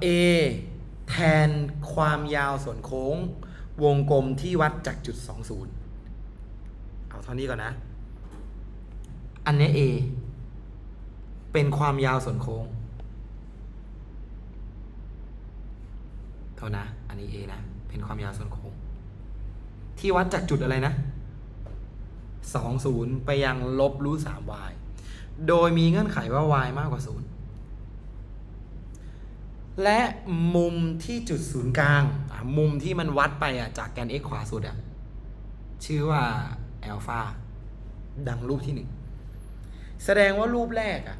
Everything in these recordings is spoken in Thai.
เอแทนความยาวส่วนโค้ง วงกลมที่วัดจากจุด 20 เอาเท่านี้ก่อนนะ อันนี้ A เป็นความยาวส่วนโค้ง เท่านะ อันนี้ A นะ เป็นความยาวส่วนโค้ง ที่วัดจากจุดอะไรนะ 20 ไปยังลบรูท 3y โดยมีเงื่อนไขว่า y มากกว่า 0 และมุมที่จุดศูนย์กลาง มุมที่มันวัดไปอะจากแกน x ขวาสุดอะชื่อว่าแอลฟาดังรูปที่หนึ่งแสดงว่ารูปแรกอะ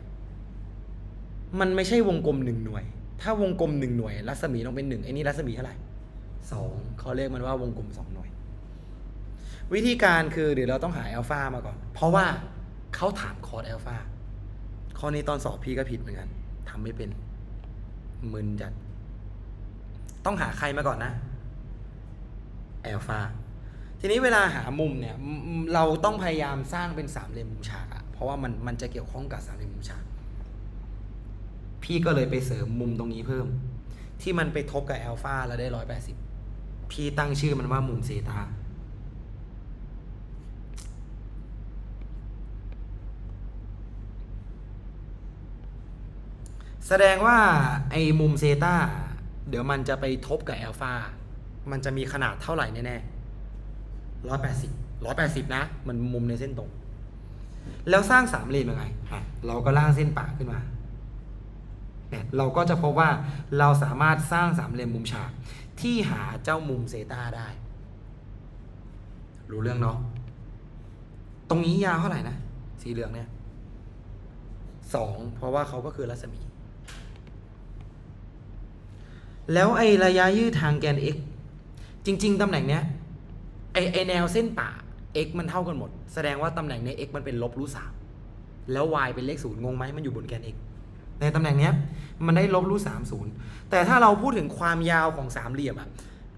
มันไม่ใช่วงกลมหนึ่งหน่วย ถ้าวงกลมหนึ่งหน่วย รัศมีต้องเป็นหนึ่งไอ้นี่รัศมีเท่าไหร่สองเขาเรียกมันว่าวงกลมสองหน่วย วิธีการคือเดี๋ยวเราต้องหาแอลฟามาก่อน เพราะว่าเขาถามคอร์สแอลฟาข้อนี้ตอนสอบพี่ก็ผิดเหมือนกันทำไม่เป็น มึนจัด ต้องหาใครมาก่อนนะแอลฟาทีนี้เวลาหามุมเนี่ย เราต้องพยายามสร้างเป็นสามเหลี่ยมมุมฉากอะเพราะว่ามันมันจะเกี่ยวข้องกับสามเหลี่ยมมุมฉาก พี่ก็เลยไปเสริมมุมตรงนี้เพิ่ม ที่มันไปทบกับแอลฟาแล้วได้ร้อยแปดสิบพี่ตั้งชื่อมันว่ามุมเซตา แสดงว่าไอ้มุมเซตาเดี๋ยวมันจะไปทบกับแอลฟามันจะมีขนาดเท่าไหร่แน่ๆร้อยแปดสิบร้อยแปดสิบนะ มันมุมในเส้นตรง แล้วสร้างสามเหลี่ยมยังไงฮะเราก็ล่างเส้นปากขึ้นมาเนี่ยเราก็จะพบว่าเราสามารถสร้างสามเหลี่ยมมุมฉากที่หาเจ้ามุมเซตาได้ รู้เรื่องเนาะ ตรงนี้ยาวเท่าไหร่นะ สีเหลืองเนี่ยสองเพราะว่าเขาก็คือรัศมี แล้วไอระยะยืดทางแกน x จริง ๆ ตำแหน่งเนี้ยไอไอแนวเส้นป่า x มันเท่ากันหมด แสดงว่าตำแหน่งเนี้ย x มันเป็นลบรูทสามแล้ว y เป็นเลขศูนย์งงไหมมันอยู่บนแกน x ในตำแหน่งเนี้ยมันได้ลบรูทสามศูนย์แต่ถ้าเราพูดถึงความยาวของสามเหลี่ยมอะ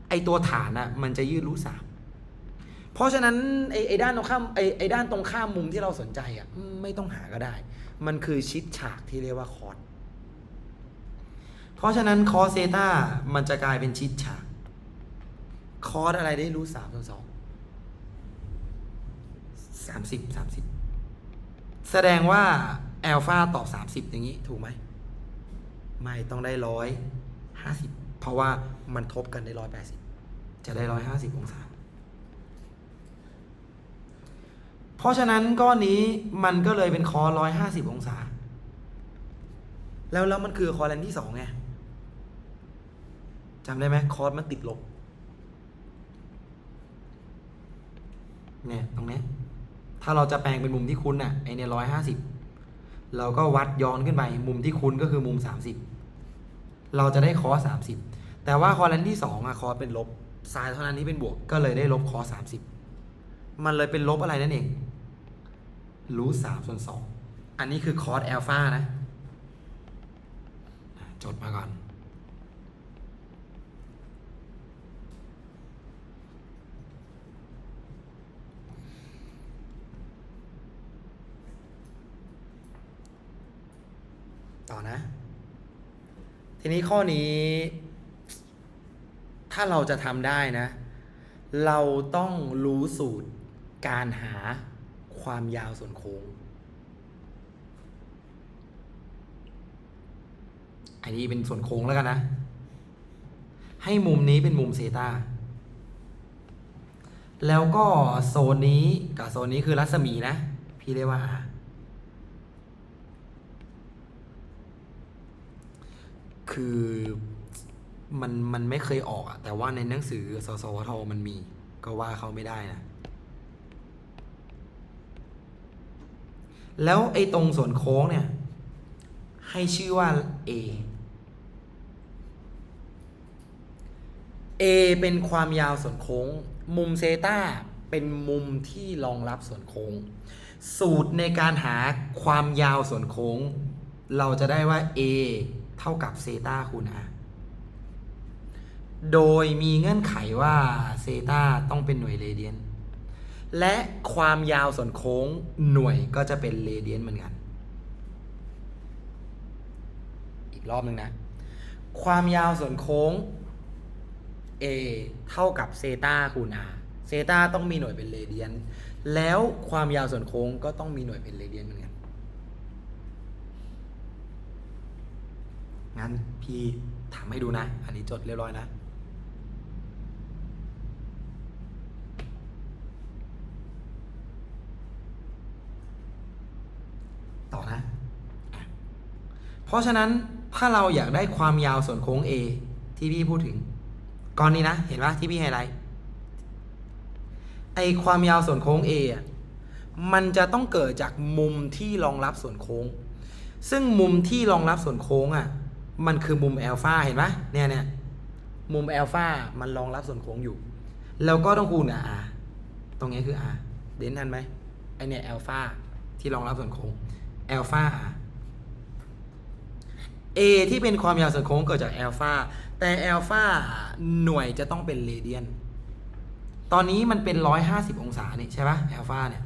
ไอตัวฐานอะมันจะยืดรูทสามเพราะฉะนั้นไอไอด้านตรงข้ามไอไอด้านตรงข้ามมุมที่เราสนใจอะไม่ต้องหาก็ได้ มันคือชิดฉากที่เรียกว่าคอร์ด เพราะฉะนั้นคอสเซตามันจะกลายเป็นชิดฉากคอสอะไรได้รู้สามส่วนสองสามสิบสามสิบแสดงว่าแอลฟาตอบสามสิบอย่างนี้ถูกไหม ไม่ต้องได้ร้อยห้าสิบเพราะว่ามันทบกันได้ร้อยแปดสิบจะได้ร้อยห้าสิบองศา เพราะฉะนั้นก้อนนี้มันก็เลยเป็นคอร้อยห้าสิบองศา แล้วแล้วมันคือคอร์แลนที่สองไง จำได้ไหมคอร์สมันติดลบเนี่ยตรงนี้ถ้าเราจะแปลงเป็นมุมที่คุ้นอะไอเนี่ยร้อยห้าสิบเราก็วัดย้อนขึ้นไปมุมที่คุ้นก็คือมุมสามสิบเราจะได้คอสามสิบแต่ว่าคอร์แลนที่สองอะคอสเป็นลบไซน์เท่านั้นที่เป็นบวกก็เลยได้ลบคอสามสิบมันเลยเป็นลบอะไรนั่นเองรูทสามส่วนสองอันนี้คือคอสแอลฟานะจดมาก่อน ต่อนะ ทีนี้ข้อนี้ ถ้าเราจะทำได้นะ เราต้องรู้สูตรการหาความยาวส่วนโค้ง อันนี้เป็นส่วนโค้งแล้วกันนะ ให้มุมนี้เป็นมุมเซตาแล้วก็โซนนี้กับโซนนี้คือรัศมีนะ พี่เรียกว่า R คือมันมันไม่เคยออกอะแต่ว่าในหนังสือสสวทมันมี ก็ว่าเขาไม่ได้นะ แล้วไอ้ตรงส่วนโค้งเนี่ย ให้ชื่อว่า A A เป็นความยาวส่วนโค้ง มุมเซตาเป็นมุมที่รองรับส่วนโค้ง สูตรในการหาความยาวส่วนโค้ง เราจะได้ว่า A เท่ากับเซตาคูณ R โดยมีเงื่อนไขว่าเซตาต้องเป็นหน่วยเรเดียน และความยาวส่วนโค้งหน่วยก็จะเป็นเรเดียนเหมือนกัน อีกรอบหนึ่งนะ ความยาวส่วนโค้ง a เท่ากับเซตาคูณ r เซตาต้องมีหน่วยเป็นเรเดียน แล้วความยาวส่วนโค้งก็ต้องมีหน่วยเป็นเรเดียนเหมือนกัน งั้นพี่ทำให้ดูนะ อันนี้จดเรียบร้อยนะต่อนะ เพราะฉะนั้นถ้าเราอยากได้ความยาวส่วนโค้ง A ที่พี่พูดถึงก้อนนี้นะ เห็นปะที่พี่ไฮไลท์ไอความยาวส่วนโค้ง A อะมันจะต้องเกิดจากมุมที่รองรับส่วนโค้ง ซึ่งมุมที่รองรับส่วนโค้งอะ มันคือมุมแอลฟาเห็นปะเนี่ยเนี่ยมุมแอลฟามันรองรับส่วนโค้งอยู่ แล้วก็ต้องคูณกับ r ตรงนี้คือ r เด่นทันไหมไอเนี่ยแอลฟาที่รองรับส่วนโค้งแอลฟา r A ที่เป็นความยาวส่วนโค้งเกิดจากแอลฟาแต่แอลฟาหน่วยจะต้องเป็นเรเดียน ตอนนี้มันเป็น 150 องศานี่ใช่ปะแอลฟาเนี่ย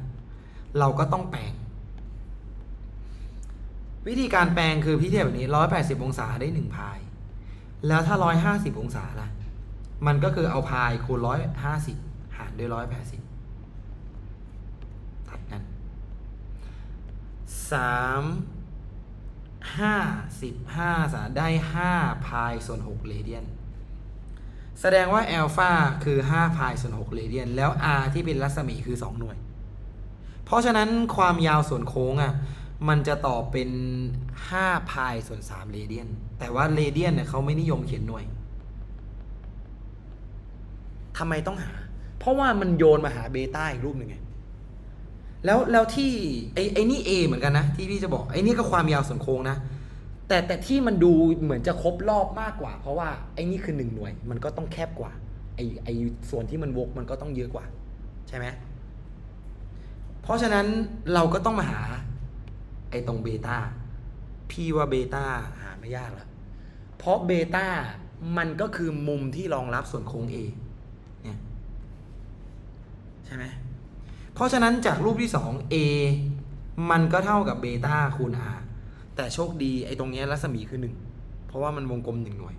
เราก็ต้องแปลง วิธีการแปลงคือพี่เทียบแบบนี้ 180 องศาได้1พาย แล้วถ้า 150 องศาล่ะ มันก็คือเอาพายคูณ 150 หารด้วย 180 ตัดกัน3ห้าสิบห้าสาได้ห้าพายส่วนหกเรเดียน แสดงว่าแอลฟาคือห้าพายส่วนหกเรเดียน แล้ว r ที่เป็นรัศมีคือสองหน่วย เพราะฉะนั้นความยาวส่วนโค้งอะ มันจะตอบเป็นห้าพายส่วนสามเรเดียน แต่ว่าเรเดียนเนี่ยเขาไม่นิยมเขียนหน่วยทำไมต้องหา เพราะว่ามันโยนมาหาเบต้าอีกรูปหนึ่งไง แล้วแล้วที่ไอ้ไอ้นี่ A เหมือนกันนะ ที่พี่จะบอกไอ้นี่ก็ความยาวส่วนโค้งนะ แต่แต่ที่มันดูเหมือนจะครบรอบมากกว่า เพราะว่าไอ้นี่คือหนึ่งหน่วย มันก็ต้องแคบกว่า ไอ้ไอ้ส่วนที่มันวกมันก็ต้องเยอะกว่า ใช่ไหมเพราะฉะนั้นเราก็ต้องมาหา อ้ตรงเบต้าพี่ว่าเบต้าหาไม่ยากแล้วเพราะเบต้ามันก็คือมุมที่รองรับส่วนโค้ง A เนี่ยใช่ไหมเพราะฉะนั้นจากรูปที่ 2 A มันก็เท่ากับเบต้าคูณ r แต่โชคดีไอ้ตรงเนี้ยรัศมีคือ 1 เพราะว่ามันวงกลม 1 หน่วย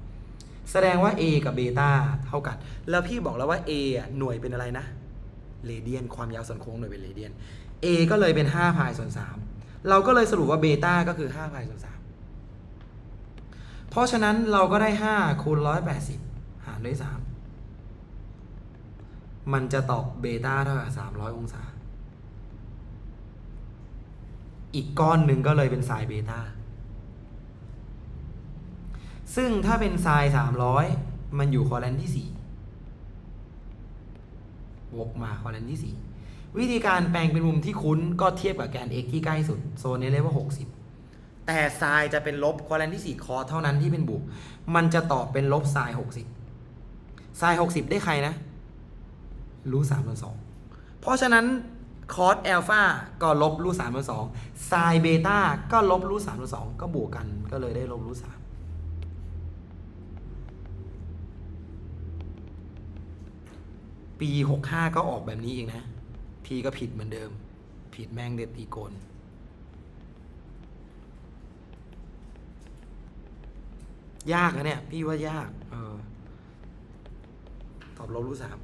แสดงว่า A กับเบต้าเท่ากัน แล้วพี่บอกแล้วว่า A อะหน่วยเป็นอะไรนะเรเดียนความยาวส่วนโค้งหน่วยเป็นเรเดียน A ก็เลยเป็น5พายส่วน3 เราก็เลยสรุปว่าเบต้าก็คือ5พายส่วน3เพราะฉะนั้นเราก็ได้ 5 คูณ 180 หารด้วย 3 มันจะตอบเบต้าเท่ากับ 300 องศา อีกก้อนหนึ่งก็เลยเป็นไซน์เบต้า ซึ่งถ้าเป็นไซน์300 มันอยู่คอแลนที่4วกมาคอแลนที่ 4 วิธีการแปลงเป็นมุมที่คุ้นก็เทียบกับแกน x ที่ใกล้สุด โซนนี้เรียกว่า 60 แต่ไซน์จะเป็นลบควอแลนที่4คอเท่านั้นที่เป็นบวก มันจะตอบเป็นลบไซน์60ไซน์60 ได้ใครนะ รูทสามส่วนสองเพราะฉะนั้นคอสแอลฟาก็ลบรูทสามส่วนสองไซเบต้าก็ลบรูทสามส่วนสองก็บวกกันก็เลยได้ลบรูทสามปีหกห้าก็ออกแบบนี้เองนะ พี่ก็ผิดเหมือนเดิม ผิดแม่งเด็ดตีโกนยากนะเนี่ย พี่ว่ายาก เออ ตอบลบรูทสาม